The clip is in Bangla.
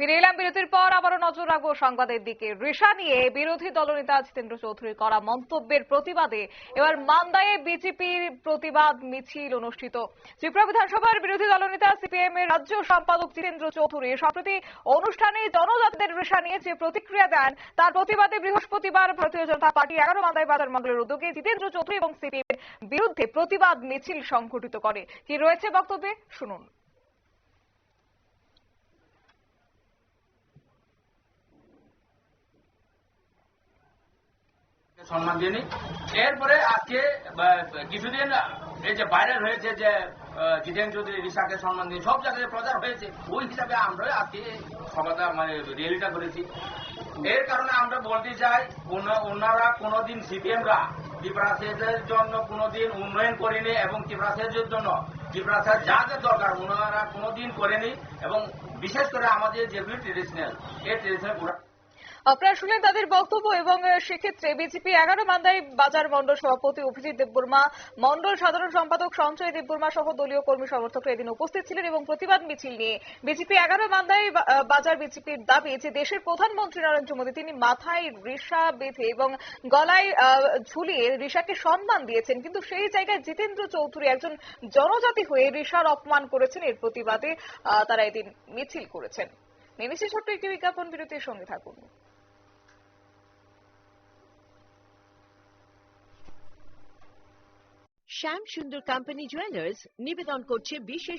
ফিরে এলাম বিরতির পর আবারও নজর রাখব সংবাদের দিকে। রিসা নিয়ে বিরোধী দলনেতা জিতেন্দ্র চৌধুরী করা মন্তব্যের প্রতিবাদে এবার মান্দায়ে বিজেপির প্রতিবাদ মিছিল অনুষ্ঠিত। ত্রিপুরা বিধানসভার বিরোধী দলনেতা সিপিএম এর রাজ্য সম্পাদক জিতেন্দ্র চৌধুরী সম্প্রতি অনুষ্ঠানে জনজাতিদের রিসা নিয়ে যে প্রতিক্রিয়া দেন, তার প্রতিবাদে বৃহস্পতিবার ভারতীয় জনতা পার্টি এগারো মান্দায় বাজার মঙ্গলের উদ্যোগে জিতেন্দ্র চৌধুরী এবং সিপিএম বিরুদ্ধে প্রতিবাদ মিছিল সংঘটিত করে। কি রয়েছে বক্তব্যে? শুনুন। সম্মান দিইনি এরপরে আজকে কিছুদিন, এই যে ভাইরাল হয়েছে যে জিতেন চৌধুরী, রিসাকে সম্মান দিয়ে সব জায়গায় প্রচার হয়েছে, ওই হিসাবে আমরা আজকে সভাটা মানে র্যালিটা করেছি। এর কারণে আমরা বলতে চাই ওনা- ওনারা কোনোদিন সিপিএমরা ত্রিপুরাসের জন্য কোনোদিন উন্নয়ন করেনি এবং ত্রিপুরাসের জন্য, ত্রিপুরাসের যা যা দরকার, ওনারা কোনোদিন করেনি এবং বিশেষ করে আমাদের যেগুলি ট্রেডিশনাল এই ট্রেডিশনাল আপনারা শুনলেন তাদের বক্তব্য এবং সেক্ষেত্রে বিজেপি এগারো, মান্দাই বাজার মন্ডল সভাপতি অভিজিৎ দেববর্মা মন্ডল সাধারণ সম্পাদক সঞ্চয় দেববর্মা সহ দলীয় কর্মী সমর্থকরা এদিন উপস্থিত ছিলেন এবং প্রতিবাদ মিছিল নিয়ে বিজেপি এগারো, মান্দাই বাজার বিজেপির দাবি যে দেশের প্রধানমন্ত্রী নরেন্দ্র মোদী তিনি মাথায় রিসা বেঁধে এবং গলায় ঝুলিয়ে রিসাকে সম্মান দিয়েছেন। কিন্তু সেই জায়গায় জিতেন্দ্র চৌধুরী একজন জনজাতি হয়ে রিসার অপমান করেছেন। এর প্রতিবাদে তারা এদিন মিছিল করেছেন। নেমেছে ছোট্ট একটি বিজ্ঞাপন বিরতির সঙ্গে থাকুন। শ্যাম সুন্দর কোম্পানি জুয়েলার্স নিবেদন করছে বিশেষ